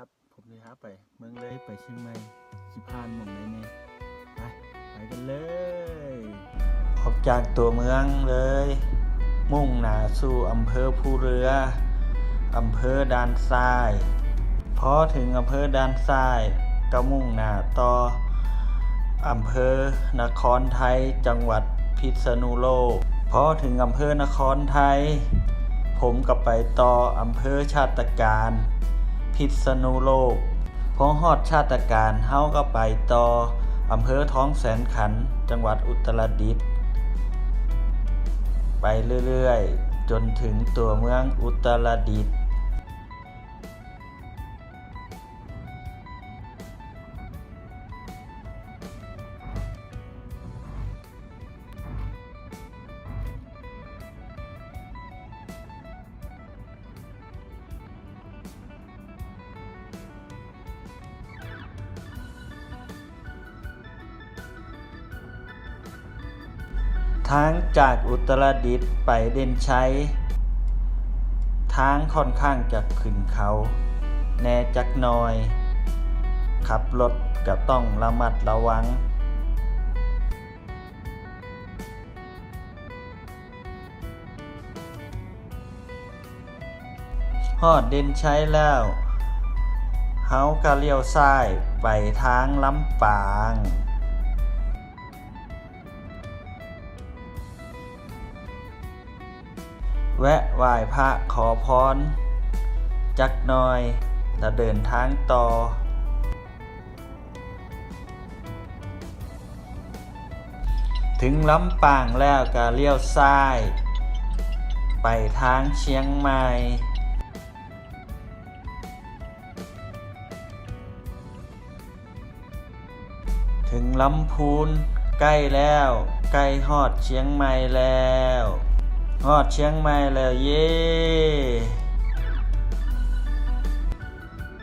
ครับ ผมเลยครับไป เมืองเลยไปเชียงใหม่สิพานหมองไหนเนี่ยไปไปกันเลย ออกจากตัวเมืองเลย มุ่งหน้าสู่อำเภอภูเรืออำเภอด่านซ้ายพอถึงอำเภอด่านซ้ายก็มุ่งหน้าต่ออำเภอนครไทยจังหวัดพิษณุโลกพอถึงอำเภอนครไทย ผมก็ไปต่ออำเภอชาติการ พิษณุโลกพอฮอดชาติการเฮาก็ไปต่ออำเภอท้องแสนขัน จังหวัดอุตรดิตถ์ไปเรื่อยๆ จนถึงตัวเมืองอุตรดิตถ์ ทางจากอุตรดิตถ์ไปเด่นชัย ทางค่อนข้างจะขึ้นเขา แน่จักหน่อย ขับรถก็ต้องระมัดระวัง ฮอดเด่นชัยแล้วเฮาก็เลี้ยวซ้ายไปทางลำปาง แวะไหว้พระขอพร จักหน่อยแล้วเดินทางต่อ ถึงลำปางแล้วก็เลี้ยวซ้าย ไปทางเชียงใหม่ถึงลำพูนใกล้แล้ว ใกล้ฮอดเชียงใหม่แล้ว ฮอดเชียงใหม่แล้วเย้